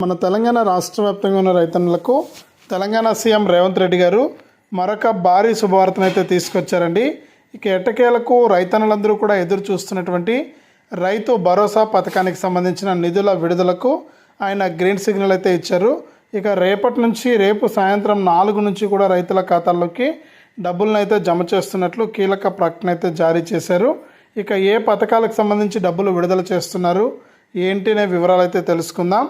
మన తెలంగాణ రాష్ట్ర వ్యాప్తంగా ఉన్న రైతన్నులకు తెలంగాణ సీఎం రేవంత్ రెడ్డి గారు మరొక భారీ శుభవార్తను అయితే తీసుకొచ్చారండి. ఇక ఎట్టకేలకు రైతన్నులందరూ కూడా ఎదురు చూస్తున్నటువంటి రైతు భరోసా పథకానికి సంబంధించిన నిధుల విడుదలకు ఆయన గ్రీన్ సిగ్నల్ అయితే ఇచ్చారు. ఇక రేపటి నుంచి రేపు సాయంత్రం నాలుగు నుంచి కూడా రైతుల ఖాతాల్లోకి డబ్బులను అయితే జమ చేస్తున్నట్లు కీలక ప్రకటన అయితే జారీ చేశారు. ఇక ఏ పథకాలకు సంబంధించి డబ్బులు విడుదల చేస్తున్నారు? ఏంటి అనే వివరాలు అయితే తెలుసుకుందాం.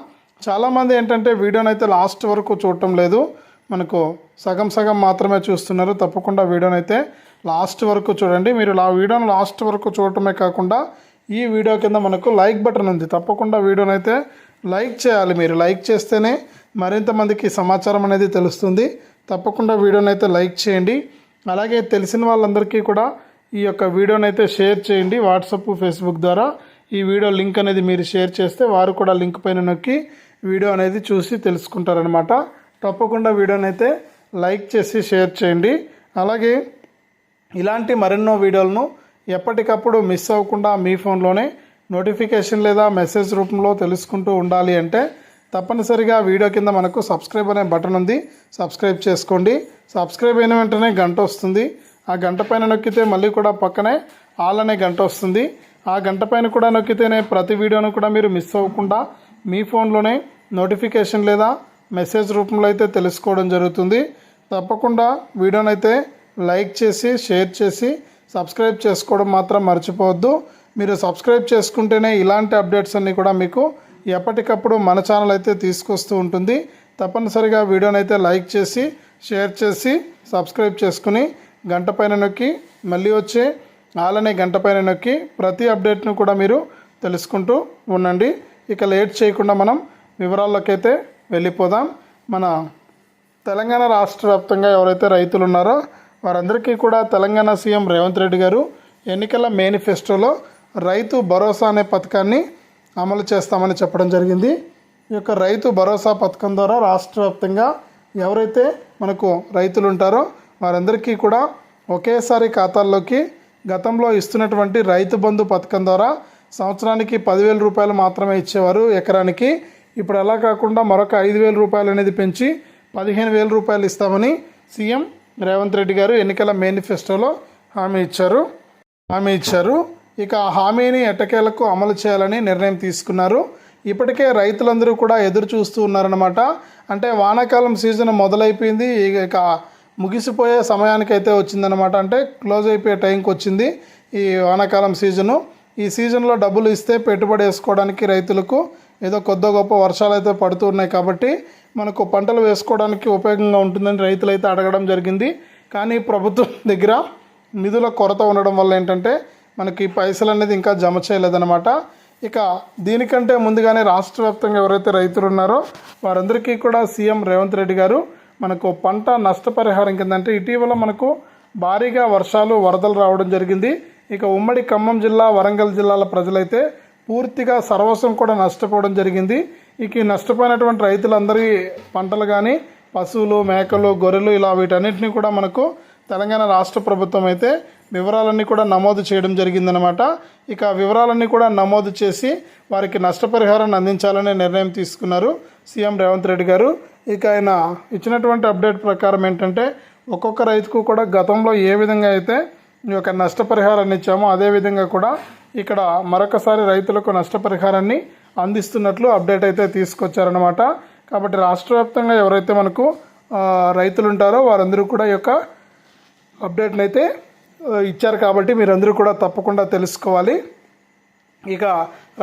చాలామంది ఏంటంటే వీడియోని అయితే లాస్ట్ వరకు చూడటం లేదు. మనకు సగం సగం మాత్రమే చూస్తున్నారు. తప్పకుండా వీడియోని అయితే లాస్ట్ వరకు చూడండి. మీరు ఆ వీడియోని లాస్ట్ వరకు చూడటమే కాకుండా ఈ వీడియో కింద మనకు లైక్ బటన్ ఉంది. తప్పకుండా వీడియోని అయితే లైక్ చేయాలి. మీరు లైక్ చేస్తేనే మరింత మందికి సమాచారం అనేది తెలుస్తుంది. తప్పకుండా వీడియోని అయితే లైక్ చేయండి. అలాగే తెలిసిన వాళ్ళందరికీ కూడా ఈ యొక్క వీడియోని అయితే షేర్ చేయండి. వాట్సప్ ఫేస్బుక్ ద్వారా ఈ వీడియో లింక్ అనేది మీరు షేర్ చేస్తే వారు కూడా లింక్ పైన నొక్కి వీడియో అనేది చూసి తెలుసుకుంటారనమాట తప్పకుండా వీడియోని అయితే లైక్ చేసి షేర్ చేయండి. అలాగే ఇలాంటి మరెన్నో వీడియోలను ఎప్పటికప్పుడు మిస్ అవ్వకుండా మీ ఫోన్లోనే నోటిఫికేషన్ లేదా మెసేజ్ రూపంలో తెలుసుకుంటూ ఉండాలి అంటే తప్పనిసరిగా వీడియో కింద మనకు సబ్స్క్రైబ్ అనే బటన్ ఉంది. సబ్స్క్రైబ్ చేసుకోండి. సబ్స్క్రైబ్ అయిన వెంటనే గంట వస్తుంది. ఆ గంట పైన నొక్కితే మళ్ళీ కూడా పక్కనే ఆల్ అనే గంట వస్తుంది. ఆ గంట పైన కూడా నొక్కితేనే ప్రతి వీడియోను కూడా మీరు మిస్ అవ్వకుండా మీ ఫోన్లోనే నోటిఫికేషన్ లేదా మెసేజ్ రూపంలో అయితే తెలుసుకోవడం జరుగుతుంది. తప్పకుండా వీడియోనైతే లైక్ చేసి షేర్ చేసి సబ్స్క్రైబ్ చేసుకోవడం మాత్రం మర్చిపోవద్దు. మీరు సబ్స్క్రైబ్ చేసుకుంటేనే ఇలాంటి అప్డేట్స్ అన్నీ కూడా మీకు ఎప్పటికప్పుడు మన ఛానల్ అయితే తీసుకొస్తూ ఉంటుంది. తప్పనిసరిగా వీడియోనైతే లైక్ చేసి షేర్ చేసి సబ్స్క్రైబ్ చేసుకుని గంట పైన నొక్కి మళ్ళీ వచ్చే ఆలనే గంట పైన నొక్కి ప్రతి అప్డేట్ను కూడా మీరు తెలుసుకుంటూ ఉండండి. ఇక లేట్ చేయకుండా మనం వివరాల్లోకి అయితే వెళ్ళిపోదాం. మన తెలంగాణ రాష్ట్ర వ్యాప్తంగా ఎవరైతే రైతులు ఉన్నారో వారందరికీ కూడా తెలంగాణ సీఎం రేవంత్ రెడ్డి గారు ఎన్నికల మేనిఫెస్టోలో రైతు భరోసా అనే పథకాన్ని అమలు చేస్తామని చెప్పడం జరిగింది. ఈ యొక్క రైతు భరోసా పథకం ద్వారా రాష్ట్ర వ్యాప్తంగా ఎవరైతే మనకు రైతులు ఉంటారో వారందరికీ కూడా ఒకేసారి ఖాతాల్లోకి గతంలో ఇస్తున్నటువంటి రైతు బంధు పథకం ద్వారా సంవత్సరానికి పదివేల రూపాయలు మాత్రమే ఇచ్చేవారు ఎకరానికి. ఇప్పుడు అలా కాకుండా మరొక ఐదు వేల రూపాయలు అనేది పెంచి పదిహేను వేల రూపాయలు ఇస్తామని సీఎం రేవంత్ రెడ్డి గారు ఎన్నికల మేనిఫెస్టోలో హామీ ఇచ్చారు. హామీ ఇచ్చారు. ఇక ఆ హామీని ఎట్టకేలకు అమలు చేయాలని నిర్ణయం తీసుకున్నారు. ఇప్పటికే రైతులందరూ కూడా ఎదురు చూస్తూ ఉన్నారనమాట అంటే వానాకాలం సీజన్ మొదలైపోయింది. ఇక ముగిసిపోయే సమయానికి అయితే వచ్చిందనమాట అంటే క్లోజ్ అయిపోయే టైంకి వచ్చింది ఈ వానాకాలం సీజను. ఈ సీజన్లో డబ్బులు ఇస్తే పెట్టుబడి వేసుకోవడానికి రైతులకు ఏదో కొద్ది గొప్ప వర్షాలు అయితే పడుతూ ఉన్నాయి కాబట్టి మనకు పంటలు వేసుకోవడానికి ఉపయోగంగా ఉంటుందని రైతులు అయితే అడగడం జరిగింది. కానీ ప్రభుత్వం దగ్గర నిధుల కొరత ఉండడం వల్ల ఏంటంటే మనకి పైసలు అనేది ఇంకా జమ చేయలేదన్నమాట. ఇక దీనికంటే ముందుగానే రాష్ట్ర వ్యాప్తంగా ఎవరైతే రైతులు ఉన్నారో వారందరికీ కూడా సీఎం రేవంత్ రెడ్డి గారు మనకు పంట నష్టపరిహారం కింద అంటే ఇటీవల మనకు భారీగా వర్షాలు వరదలు రావడం జరిగింది. ఇక ఉమ్మడి ఖమ్మం జిల్లా వరంగల్ జిల్లాల ప్రజలైతే పూర్తిగా సర్వస్వం కూడా నష్టపోవడం జరిగింది. ఇక ఈ నష్టపోయినటువంటి రైతులందరి పంటలు కానీ పశువులు మేకలు గొర్రెలు ఇలా వీటన్నిటిని కూడా మనకు తెలంగాణ రాష్ట్ర ప్రభుత్వం అయితే వివరాలన్నీ కూడా నమోదు చేయడం జరిగిందనమాట ఇక వివరాలన్నీ కూడా నమోదు చేసి వారికి నష్టపరిహారాన్ని అందించాలనే నిర్ణయం తీసుకున్నారు సీఎం రేవంత్ రెడ్డి గారు. ఇక ఆయన ఇచ్చినటువంటి అప్డేట్ ప్రకారం ఏంటంటే ఒక్కొక్క రైతుకు కూడా గతంలో ఏ విధంగా అయితే యొక్క నష్టపరిహారాన్ని ఇచ్చామో. అదేవిధంగా కూడా ఇక్కడ మరొకసారి రైతులకు నష్టపరిహారాన్ని అందిస్తున్నట్లు అప్డేట్ అయితే తీసుకొచ్చారనమాట కాబట్టి రాష్ట్ర వ్యాప్తంగా ఎవరైతే మనకు రైతులు ఉంటారో వారందరూ కూడా ఈ యొక్క అప్డేట్ని అయితే ఇచ్చారు కాబట్టి మీరందరూ కూడా తప్పకుండా తెలుసుకోవాలి. ఇక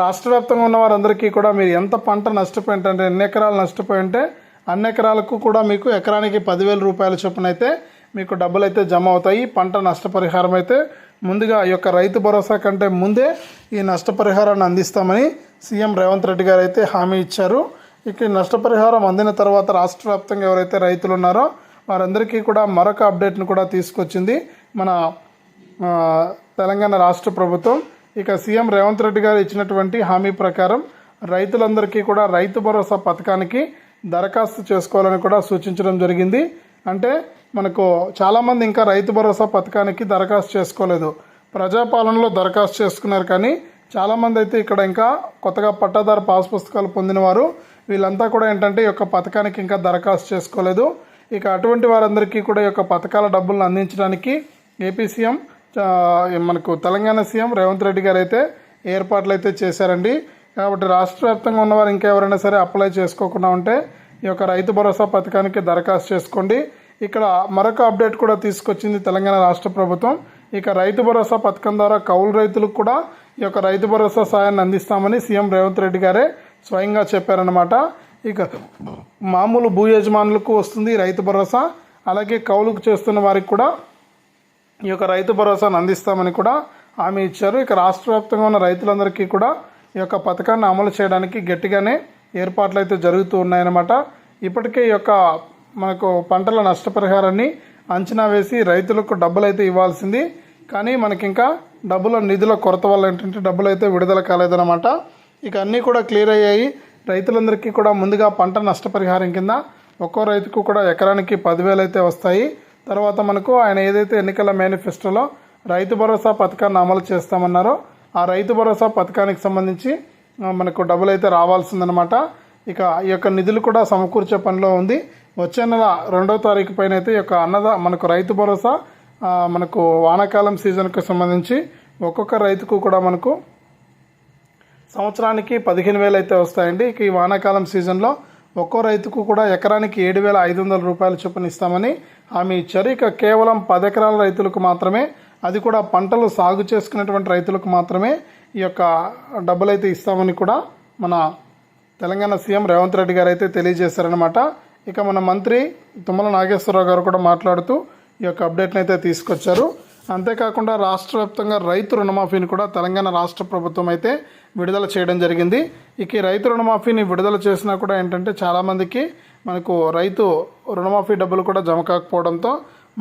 రాష్ట్ర వ్యాప్తంగా ఉన్న వారందరికీ కూడా మీరు ఎంత పంట నష్టపోయింటే అంటే ఎన్ని ఎకరాలు నష్టపోయి ఉంటే అన్ని ఎకరాలకు కూడా మీకు ఎకరానికి పదివేల రూపాయల చొప్పున అయితే మీకు డబ్బులు అయితే జమ అవుతాయి పంట నష్టపరిహారం అయితే ముందుగా ఈ యొక్క రైతు భరోసా కంటే ముందే ఈ నష్టపరిహారాన్ని అందిస్తామని సీఎం రేవంత్ రెడ్డి గారు అయితే హామీ ఇచ్చారు. ఇక నష్టపరిహారం అందిన తర్వాత రాష్ట్ర వ్యాప్తంగా ఎవరైతే రైతులు ఉన్నారో వారందరికీ కూడా మరొక అప్డేట్ను కూడా తీసుకొచ్చింది మన తెలంగాణ రాష్ట్ర ప్రభుత్వం. ఇక సీఎం రేవంత్ రెడ్డి గారు ఇచ్చినటువంటి హామీ ప్రకారం రైతులందరికీ కూడా రైతు భరోసా పథకానికి దరఖాస్తు చేసుకోవాలని కూడా సూచించడం జరిగింది. అంటే మనకు చాలామంది ఇంకా రైతు భరోసా పథకానికి దరఖాస్తు చేసుకోలేదు. ప్రజాపాలనలో దరఖాస్తు చేసుకున్నారు కానీ చాలామంది అయితే ఇక్కడ ఇంకా కొత్తగా పట్టాదారు పాస్ పుస్తకాలు పొందిన వారు వీళ్ళంతా కూడా ఏంటంటే ఈ యొక్క పథకానికి ఇంకా దరఖాస్తు చేసుకోలేదు. ఇక అటువంటి వారందరికీ కూడా ఈ యొక్క పథకాల డబ్బులను అందించడానికి ఏపీ సీఎం మనకు తెలంగాణ సీఎం రేవంత్ రెడ్డి గారు అయితే ఏర్పాట్లు అయితే చేశారండి. కాబట్టి రాష్ట్ర వ్యాప్తంగా ఉన్నవారు ఇంకా ఎవరైనా సరే అప్లై చేసుకోకుండా ఉంటే ఈ యొక్క రైతు భరోసా పథకానికి దరఖాస్తు చేసుకోండి. ఇక్కడ మరొక అప్డేట్ కూడా తీసుకొచ్చింది తెలంగాణ రాష్ట్ర ప్రభుత్వం. ఇక రైతు భరోసా పథకం ద్వారా కౌలు రైతులకు కూడా ఈ యొక్క రైతు భరోసా సాయాన్ని అందిస్తామని సీఎం రేవంత్ రెడ్డి గారే స్వయంగా చెప్పారనమాట ఇక మామూలు భూ యజమానులకు వస్తుంది రైతు భరోసా. అలాగే కౌలుకు చేస్తున్న వారికి కూడా ఈ యొక్క రైతు భరోసాను అందిస్తామని కూడా హామీ ఇచ్చారు. ఇక రాష్ట్ర వ్యాప్తంగా ఉన్న రైతులందరికీ కూడా ఈ యొక్క పథకాన్ని అమలు చేయడానికి గట్టిగానే ఏర్పాట్లు అయితే జరుగుతూ ఉన్నాయన్నమాట. ఇప్పటికే ఈ యొక్క మనకు పంటల నష్టపరిహారాన్ని అంచనా వేసి రైతులకు డబ్బులు అయితే ఇవ్వాల్సింది. కానీ మనకి ఇంకా డబ్బుల నిధుల కొరత వల్ల ఏంటంటే డబ్బులు అయితే విడుదల కాలేదన్నమాట. ఇక అన్నీ కూడా క్లియర్ అయ్యాయి. రైతులందరికీ కూడా ముందుగా పంట నష్టపరిహారం కింద ఒక్కో రైతుకు కూడా ఎకరానికి పదివేలు అయితే వస్తాయి. తర్వాత మనకు ఆయన ఏదైతే ఎన్నికల మేనిఫెస్టోలో రైతు భరోసా పథకాన్ని అమలు చేస్తామన్నారో ఆ రైతు భరోసా పథకానికి సంబంధించి మనకు డబ్బులు అయితే రావాల్సిందనమాట ఇక ఈ యొక్క నిధులు కూడా సమకూర్చే పనిలో ఉంది. వచ్చే నెల రెండవ తారీఖు పైన అయితే ఈ యొక్క అన్నద మనకు రైతు భరోసా మనకు వానాకాలం సీజన్కు సంబంధించి ఒక్కొక్క రైతుకు కూడా మనకు సంవత్సరానికి పదిహేను వేలు అయితే వస్తాయండి. ఇక ఈ వానాకాలం సీజన్లో ఒక్కో రైతుకు కూడా ఎకరానికి ఏడు వేల ఐదు వందల రూపాయలు చొప్పున ఇస్తామని హామీ ఇచ్చారు. ఇక కేవలం పది ఎకరాల రైతులకు మాత్రమే అది కూడా పంటలు సాగు చేసుకున్నటువంటి రైతులకు మాత్రమే ఈ యొక్క డబ్బులు అయితే ఇస్తామని కూడా మన తెలంగాణ సీఎం రేవంత్ రెడ్డి గారు అయితే తెలియజేశారనమాట ఇక మన మంత్రి తుమ్మల నాగేశ్వరరావు గారు కూడా మాట్లాడుతూ ఈ యొక్క అప్డేట్ని అయితే తీసుకొచ్చారు. అంతేకాకుండా రాష్ట్ర వ్యాప్తంగా రైతు రుణమాఫీని కూడా తెలంగాణ రాష్ట్ర ప్రభుత్వం అయితే విడుదల చేయడం జరిగింది. ఇక ఈ రైతు రుణమాఫీని విడుదల చేసినా కూడా ఏంటంటే చాలామందికి మనకు రైతు రుణమాఫీ డబ్బులు కూడా జమ కాకపోవడంతో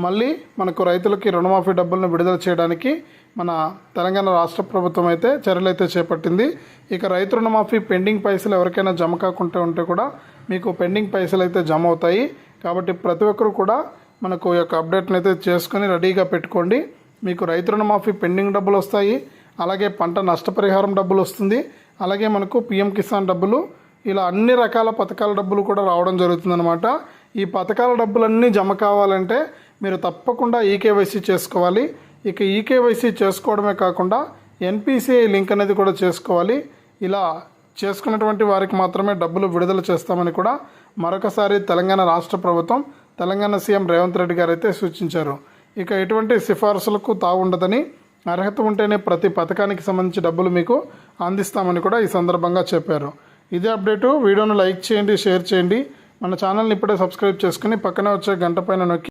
మళ్ళీ మనకు రైతులకి రుణమాఫీ డబ్బులను విడుదల చేయడానికి మన తెలంగాణ రాష్ట్ర ప్రభుత్వం అయితే చర్యలు అయితే చేపట్టింది. ఇక రైతు రుణమాఫీ పెండింగ్ పైసలు ఎవరికైనా జమ కాకుండా ఉంటే కూడా మీకు పెండింగ్ పైసలు అయితే జమ అవుతాయి. కాబట్టి ప్రతి ఒక్కరు కూడా మనకు యొక్క అప్డేట్ని అయితే చేసుకొని రెడీగా పెట్టుకోండి. మీకు రైతు రుణమాఫీ పెండింగ్ డబ్బులు వస్తాయి. అలాగే పంట నష్టపరిహారం డబ్బులు వస్తుంది. అలాగే మనకు పిఎం కిసాన్ డబ్బులు ఇలా అన్ని రకాల పథకాల డబ్బులు కూడా రావడం జరుగుతుందన్నమాట. ఈ పథకాల డబ్బులన్నీ జమ కావాలంటే మీరు తప్పకుండా ఈకేవైసీ చేసుకోవాలి. ఇక ఈకేవైసీ చేసుకోవడమే కాకుండా ఎన్పిసిఐ లింక్ అనేది కూడా చేసుకోవాలి. ఇలా చేసుకున్నటువంటి వారికి మాత్రమే డబ్బులు విడుదల చేస్తామని కూడా మరొకసారి తెలంగాణ రాష్ట్ర ప్రభుత్వం తెలంగాణ సీఎం రేవంత్ రెడ్డి గారు అయితే సూచించారు. ఇక ఎటువంటి సిఫార్సులకు తావుండదని అర్హత ఉంటేనే ప్రతి పథకానికి సంబంధించి డబ్బులు మీకు అందిస్తామని కూడా ఈ సందర్భంగా చెప్పారు. ఇదే అప్డేటు వీడియోను లైక్ చేయండి షేర్ చేయండి. మన ఛానల్ని ఇప్పుడే సబ్స్క్రైబ్ చేసుకుని పక్కనే వచ్చే గంట పైన నొక్కి